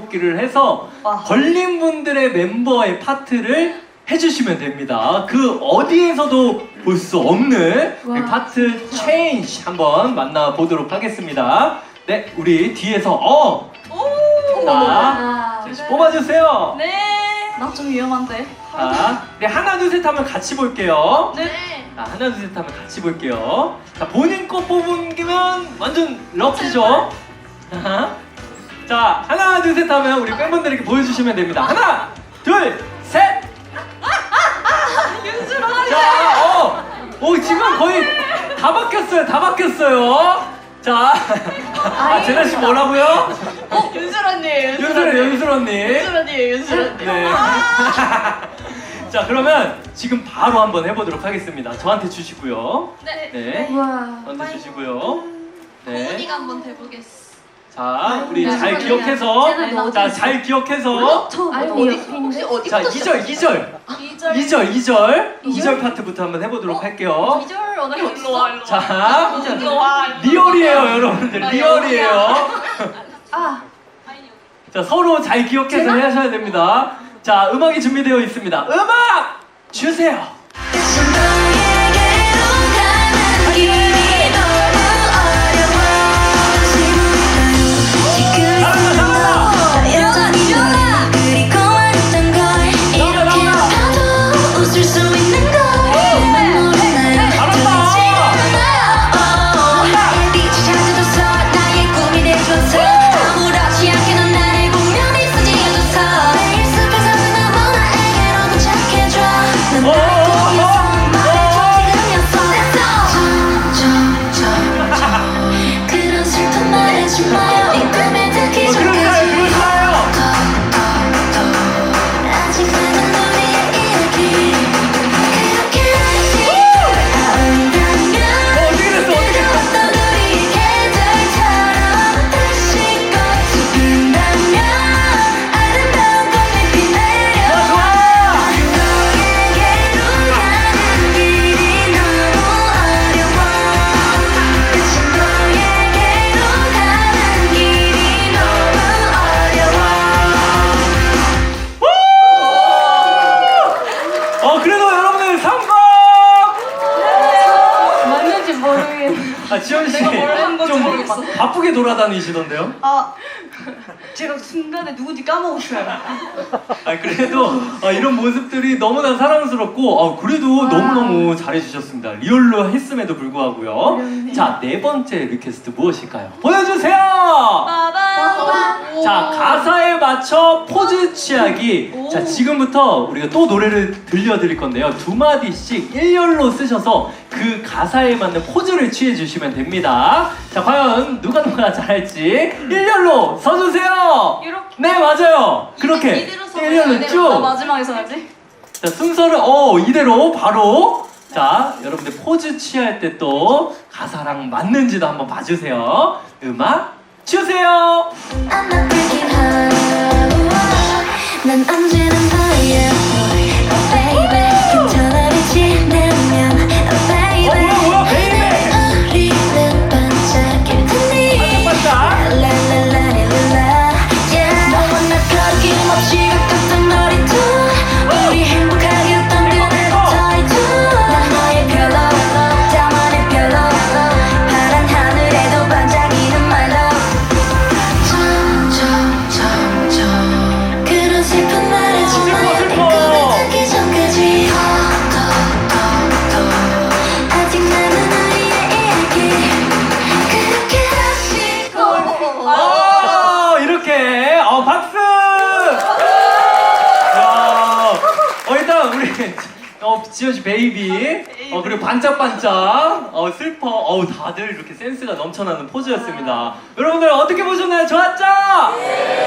뽑기를 해서 와. 걸린 분들의 멤버의 파트를 해주시면 됩니다. 그 어디에서도 볼 수 없는 와. 이 파트 체인지 한번 만나보도록 하겠습니다. 네, 우리 뒤에서 어! 자, 아, 제시 뽑아주세요. 네. 나 좀 위험한데. 자, 네, 하나, 둘, 셋 하면 같이 볼게요. 네. 자, 하나, 둘, 셋 하면 같이 볼게요. 자, 본인 거 뽑은 게면 완전 럭키죠? 자, 자, 하나, 둘, 셋 하면 우리 팬분들에게 보여주시면 됩니다. 하나, 둘, 셋! 윤수로 자, 어, 어, 지금 거의 다 바뀌었어요. 다 바뀌었어요. 자, 아, 제나 씨 뭐라고요? 어, 윤수로 언니. 윤슬, 윤슬 언니. 윤수로 언니. 윤수로 언니. 네. 자, 그러면 지금 바로 한번 해보도록 하겠습니다. 저한테 주시고요. 네. 네. 우와. 저한테 주시고요. 네. 어디가 한번 해보겠어. 자, 우리 네, 잘 네. 기억해서, 자, 잘 기억해서? 혹시 자, 어디부터 2절, 2절, 2절. 2절, 2절, 이절? 2절 파트부터 한번 해 보도록 할게요. 2절 원하게 일로 와, 일로 와. 자, 일로 와. 리얼이에요, 여러분들. 아, 리얼이에요. 아, 자, 서로 잘 기억해서? 하셔야 됩니다. 자, 음악이 준비되어 있습니다. 음악 주세요. 지현 씨. 내가 뭘한 건지 좀 모르겠어. 바쁘게 돌아다니시던데요? 아, 제가 순간에 누군지 까먹었어요. 아, 그래도 아, 이런 모습들이 너무나 사랑스럽고, 아, 그래도 와. 너무너무 잘해주셨습니다. 리얼로 했음에도 불구하고요. 그러네. 자, 네 번째 리퀘스트 무엇일까요? 보여주세요! 빠밤. 자, 가사에 맞춰 포즈 취하기. 오. 자, 지금부터 우리가 또 노래를 들려드릴 건데요. 두 마디씩 일렬로 쓰셔서 그 가사에 맞는 포즈를 취해 주시면 됩니다. 자, 과연 누가 누가 잘할지 일렬로 서주세요. 이렇게. 네, 맞아요. 그렇게 이대로 서면 일렬로 안 돼요. 나 쭉. 마지막에 서야지. 자, 순서를 어 이대로 바로. 자, 여러분들 포즈 취할 때 또 가사랑 맞는지도 한번 봐주세요. 음악 주세요. I'm not breaking heart 난언 우리 어 지현 씨 베이비, 어 그리고 반짝반짝, 어 슬퍼, 어우 다들 이렇게 센스가 넘쳐나는 포즈였습니다. 여러분들 어떻게 보셨나요? 좋았죠?